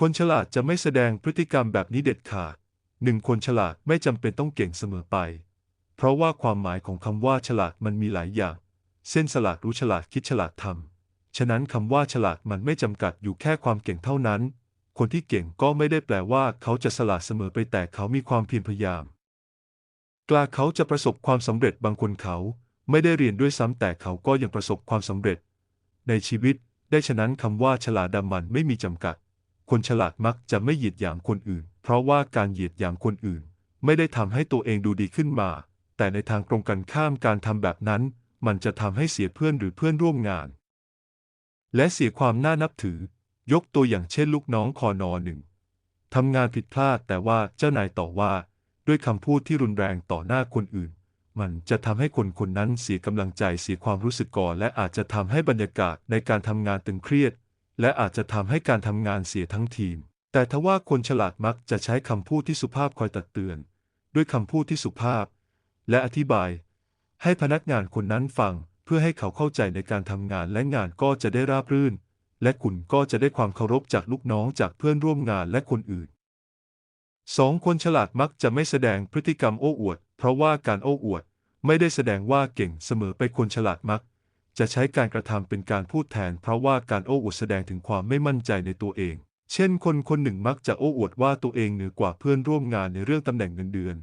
คนฉลาดจะไม่แสดงพฤติกรรมแบบนี้เด็ดขาดหนึ่งคนฉลาดไม่จำเป็นต้องเก่งเสมอไป เพราะว่าความหมายของคำว่าฉลาดมันมีหลายอย่าง เส้นฉลาดรู้ฉลาดคิดฉลาดทำ ฉะนั้นคำว่าฉลาดมันไม่จำกัดอยู่แค่ความเก่งเท่านั้น คนที่เก่งก็ไม่ได้แปลว่าเขาจะฉลาดเสมอไปแต่เขามีความเพียรพยายาม กล้าเขาจะประสบความสำเร็จบางคนเขา ไม่ได้เรียนด้วยซ้ำแต่เขาก็ยังประสบความสำเร็จ ในชีวิต ได้ฉะนั้นคำว่าฉลาดดำมันไม่มีจำกัด คนฉลาดมักจะไม่เหยียดหยามคนอื่น เพราะว่าการเหยียดหยามคนอื่น ไม่ได้ทำให้ตัวเองดูดีขึ้นมา แต่ในทางตรงกันข้ามการทำแบบนั้น มันจะทำให้เสียเพื่อนหรือเพื่อนร่วมงาน และเสียความน่านับถือ ยกตัวอย่างเช่นลูกน้องคอนอหนึ่งทำงานผิดพลาดแต่ว่าเจ้านายต่อว่า ด้วยคำพูดที่รุนแรงต่อหน้าคนอื่น มันจะทำให้คนคนนั้นเสียกำลังใจเสียความรู้สึกก่อนและอาจจะทำให้บรรยากาศในการทำงานตึงเครียด และอาจจะทำให้การทำงานเสียทั้งทีม แต่ทว่าคนฉลาดมักจะใช้คำพูดที่สุภาพคอยตักเตือน ด้วยคำพูดที่สุภาพ และอธิบาย ให้พนักงานคนนั้นฟังเพื่อให้เขาเข้าใจในการทำงานและงานก็จะได้ราบรื่น และคุณก็จะได้ความเคารพจากลูกน้องจากเพื่อนร่วมงานและคนอื่นสองคนฉลาดมักจะไม่แสดงพฤติกรรมโอ้อวด เพราะว่าการโอ้อวด ไม่ได้แสดงว่าเก่งเสมอไปคนฉลาดมัก จะใช้การกระทำเป็นการพูดแทน เพราะว่าการโอ้อวดแสดงถึงความไม่มั่นใจในตัวเอง เช่น คนคนหนึ่งมักจะโอ้อวดว่าตัวเองเหนือกว่าเพื่อนร่วมงานในเรื่องตำแหน่งเงินเดือน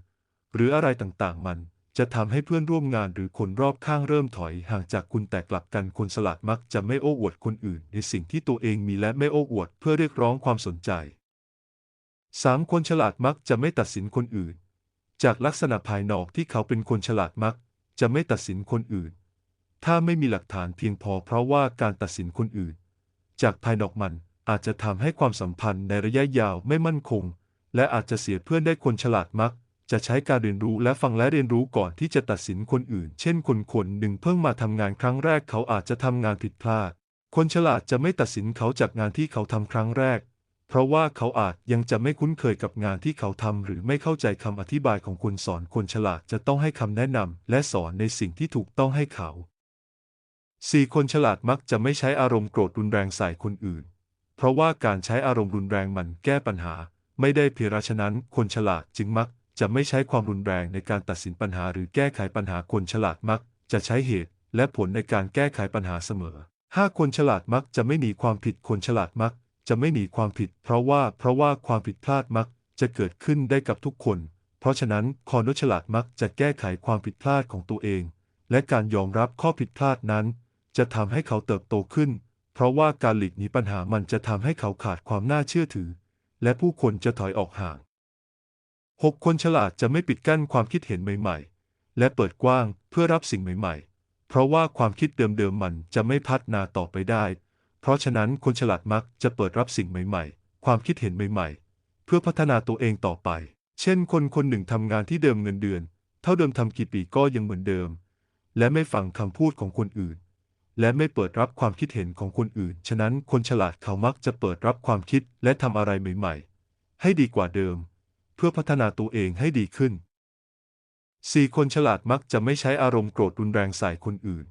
หรืออะไรต่างๆ มันจะทำให้เพื่อนร่วมงานหรือคนรอบข้างเริ่มถอยห่างจากคุณแต่กลับกันคนฉลาดมักจะไม่โอ้อวดคนอื่น ในสิ่งที่ตัวเองมีและไม่โอ้อวดเพื่อเรียกร้องความสนใจ 3. คนฉลาดมักจะไม่ตัดสินคนอื่น จากลักษณะภายนอกที่เขาเป็นคนฉลาดมัก จะไม่ตัดสินคนอื่น ถ้าไม่มีหลักฐานเพียงพอเพราะว่าการตัดสินคนอื่น จากภายนอกมันอาจจะทำให้ความสัมพันธ์ในระยะยาวไม่มั่นคง และอาจจะเสียเพื่อนได้คนฉลาดมัก จะใช้การเรียนรู้และฟังและเรียนรู้ก่อนที่จะตัดสินคนอื่น เช่นคนคนหนึ่งเพิ่งมาทำงานครั้งแรกเขาอาจจะทำงานผิดพลาด คนฉลาดจะไม่ตัดสินเขาจากงานที่เขาทำครั้งแรก เพราะว่าเขาอาจยังจะไม่คุ้นเคยกับงานที่เขาทำหรือไม่เข้าใจคำอธิบายของคนสอนคนฉลาดจะต้องให้คำแนะนำและสอนในสิ่งที่ถูกต้องให้เขา 4. คนฉลาดมักจะไม่ใช้อารมณ์โกรธรุนแรงใส่คนอื่น เพราะว่าการใช้อารมณ์รุนแรงมันแก้ปัญหา ไม่ได้เพียงฉะนั้นคนฉลาดจึงมักจะไม่ใช้ความรุนแรงในการตัดสินปัญหาหรือแก้ไขปัญหาคนฉลาดมัก จะใช้เหตุ และผลในการแก้ไขปัญหาเสมอ 5. คนฉลาดมักจะไม่หนีความผิดคนฉลาดมัก จะไม่หนีความผิด เพราะว่าเพราะว่าความผิดพลาดมักจะเกิดขึ้นได้กับทุกคน เพราะฉะนั้นคนฉลาดมักจะแก้ไขความผิดพลาดของตัวเอง และการยอมรับข้อผิดพลาดนั้น จะทำให้เขาเติบโตขึ้น เพราะว่าการหลีกหนีปัญหามันจะทำให้เขาขาดความน่าเชื่อถือ และผู้คนจะถอยออกห่าง 6. คนฉลาดจะไม่ปิดกั้นความคิดเห็นใหม่ ๆ และเปิดกว้างเพื่อรับสิ่งใหม่ ๆ เพราะว่าความคิดเดิมๆมันจะไม่พัฒนาต่อไปได้ เพราะฉะนั้นคนฉลาดมักจะเปิดรับสิ่งใหม่ ๆ ความคิดเห็นใหม่ ๆ เพื่อพัฒนาตัวเองต่อไป เช่น คนคนหนึ่งทำงานที่เดิมเงินเดือน เท่าเดิมทำกี่ปีก็ยังเหมือนเดิม และไม่ฟังคำพูดของคนอื่น และไม่เปิดรับความคิดเห็นของคนอื่น ฉะนั้นคนฉลาดเขามักจะเปิดรับความคิดและทำอะไรใหม่ๆ ให้ดีกว่าเดิม เพื่อพัฒนาตัวเองให้ดีขึ้น 4. คนฉลาดมักจะไม่ใช้อารมณ์โกรธรุนแรงใส่คนอื่น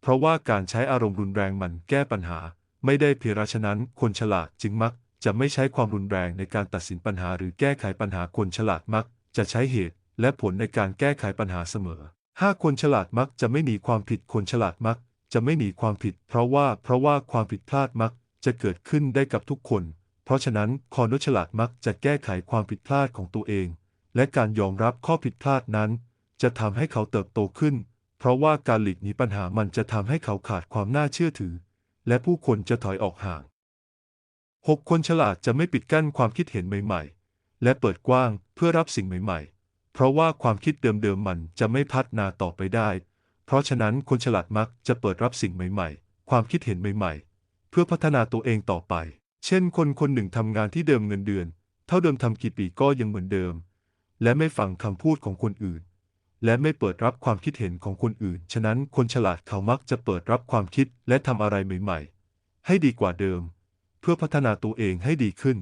เพราะว่าการใช้อารมณ์รุนแรงมันแก้ปัญหา ไม่ได้เพียงฉะนั้นคนฉลาดจึงมักจะไม่ใช้ความรุนแรงในการตัดสินปัญหาหรือแก้ไขปัญหาคนฉลาดมัก จะใช้เหตุและผลในการแก้ไขปัญหาเสมอ 5. คนฉลาดมักจะไม่หนีความผิดคนฉลาดมัก จะไม่หนีความผิด เพราะว่าเพราะว่าความผิดพลาดมักจะเกิดขึ้นได้กับทุกคน เพราะฉะนั้นคอนฉลาดมักจะแก้ไขความผิดพลาดของตัวเอง และการยอมรับข้อผิดพลาดนั้น จะทำให้เขาเติบโตขึ้น เพราะว่าการหลีกหนีปัญหามันจะทำให้เขาขาดความน่าเชื่อถือ และผู้คนจะถอยออกห่าง 6. คนฉลาดจะไม่ปิดกั้นความคิดเห็นใหม่ๆ และเปิดกว้างเพื่อรับสิ่งใหม่ ๆ เพราะว่าความคิดเดิมๆมันจะไม่พัฒนาต่อไปได้ เพราะฉะนั้นคนฉลาดมักจะเปิดรับสิ่งใหม่ๆ ความคิดเห็นใหม่ๆ เพื่อพัฒนาตัวเองต่อไป เช่น คนคนหนึ่งทำงานที่เดิมเงินเดือน เท่าเดิมทำกี่ปีก็ยังเหมือนเดิม และไม่ฟังคำพูดของคนอื่น และไม่เปิดรับความคิดเห็นของคนอื่น ฉะนั้นคนฉลาดเขามักจะเปิดรับความคิดและทำอะไรใหม่ ๆ ให้ดีกว่าเดิม เพื่อพัฒนาตัวเองให้ดีขึ้น